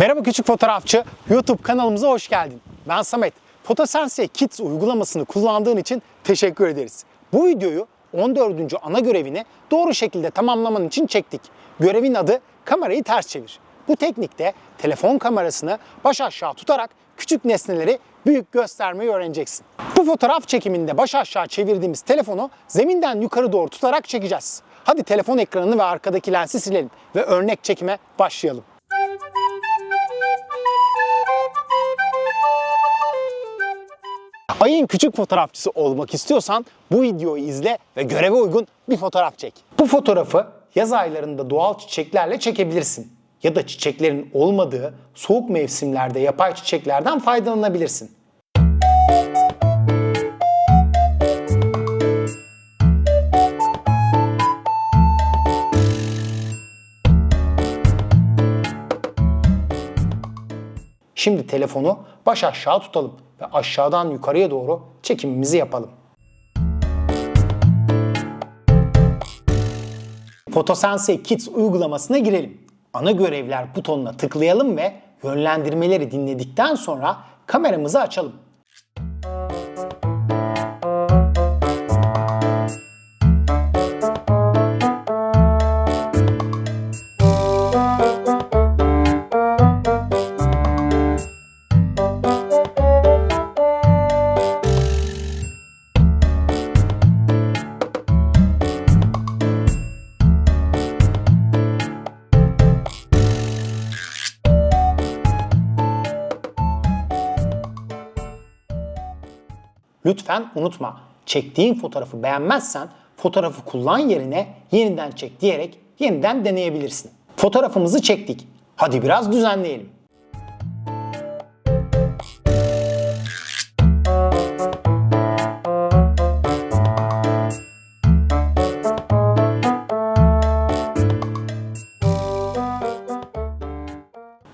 Merhaba küçük fotoğrafçı. YouTube kanalımıza hoş geldin. Ben Samet. Fotosense Kids uygulamasını kullandığın için teşekkür ederiz. Bu videoyu 14. ana görevini doğru şekilde tamamlaman için çektik. Görevin adı kamerayı ters çevir. Bu teknikte telefon kamerasını baş aşağı tutarak küçük nesneleri büyük göstermeyi öğreneceksin. Bu fotoğraf çekiminde baş aşağı çevirdiğimiz telefonu zeminden yukarı doğru tutarak çekeceğiz. Hadi telefon ekranını ve arkadaki lensi silelim ve örnek çekime başlayalım. Ayın küçük fotoğrafçısı olmak istiyorsan bu videoyu izle ve göreve uygun bir fotoğraf çek. Bu fotoğrafı yaz aylarında doğal çiçeklerle çekebilirsin. Ya da çiçeklerin olmadığı soğuk mevsimlerde yapay çiçeklerden faydalanabilirsin. Şimdi telefonu baş aşağı tutalım ve aşağıdan yukarıya doğru çekimimizi yapalım. Fotosense Kids uygulamasına girelim. Ana görevler butonuna tıklayalım ve yönlendirmeleri dinledikten sonra kameramızı açalım. Lütfen unutma, çektiğin fotoğrafı beğenmezsen fotoğrafı kullan yerine yeniden çek diyerek yeniden deneyebilirsin. Fotoğrafımızı çektik. Hadi biraz düzenleyelim.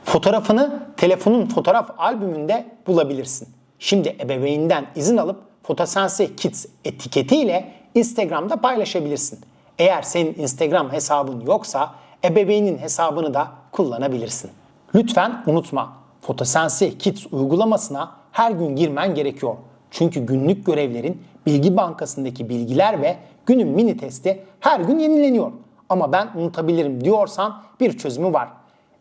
Fotoğrafını telefonun fotoğraf albümünde bulabilirsin. Şimdi ebeveyninden izin alıp Fotosense Kids etiketiyle Instagram'da paylaşabilirsin. Eğer senin Instagram hesabın yoksa ebeveynin hesabını da kullanabilirsin. Lütfen unutma, Fotosense Kids uygulamasına her gün girmen gerekiyor. Çünkü günlük görevlerin bilgi bankasındaki bilgiler ve günün mini testi her gün yenileniyor. Ama ben unutabilirim diyorsan bir çözümü var.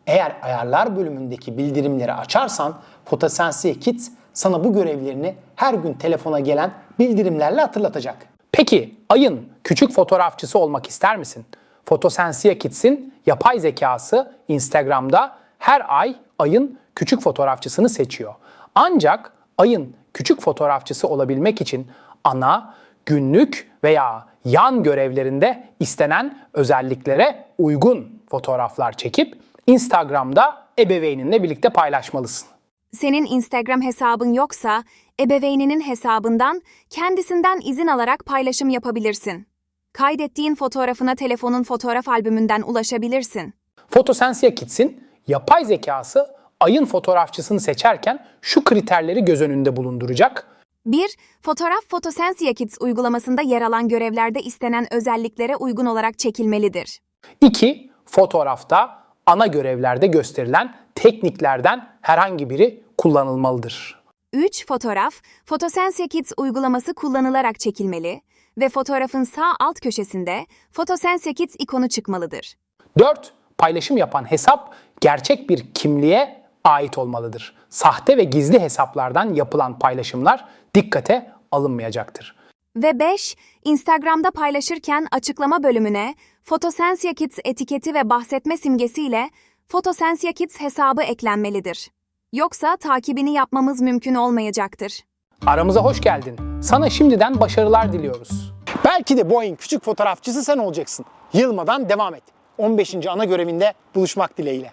Eğer ayarlar bölümündeki bildirimleri açarsan Fotosense Kids sana bu görevlerini her gün telefona gelen bildirimlerle hatırlatacak. Peki ayın küçük fotoğrafçısı olmak ister misin? Fotosense Kids'in yapay zekası Instagram'da her ay ayın küçük fotoğrafçısını seçiyor. Ancak ayın küçük fotoğrafçısı olabilmek için ana, günlük veya yan görevlerinde istenen özelliklere uygun fotoğraflar çekip Instagram'da ebeveyninle birlikte paylaşmalısın. Senin Instagram hesabın yoksa, ebeveyninin hesabından kendisinden izin alarak paylaşım yapabilirsin. Kaydettiğin fotoğrafına telefonun fotoğraf albümünden ulaşabilirsin. Fotosense Kids'in yapay zekası ayın fotoğrafçısını seçerken şu kriterleri göz önünde bulunduracak. 1. Fotoğraf Fotosensia Kids uygulamasında yer alan görevlerde istenen özelliklere uygun olarak çekilmelidir. 2. Fotoğrafta ana görevlerde gösterilen tekniklerden herhangi biri kullanılmalıdır. 3. Fotoğraf, Fotosensia Kids uygulaması kullanılarak çekilmeli ve fotoğrafın sağ alt köşesinde Fotosensia Kids ikonu çıkmalıdır. 4. Paylaşım yapan hesap gerçek bir kimliğe ait olmalıdır. Sahte ve gizli hesaplardan yapılan paylaşımlar dikkate alınmayacaktır. Ve 5. Instagram'da paylaşırken açıklama bölümüne Fotosensia Kids etiketi ve bahsetme simgesiyle Fotosensia Kids hesabı eklenmelidir. Yoksa takibini yapmamız mümkün olmayacaktır. Aramıza hoş geldin. Sana şimdiden başarılar diliyoruz. Belki de ayın küçük fotoğrafçısı sen olacaksın. Yılmadan devam et. 15. ana görevinde buluşmak dileğiyle.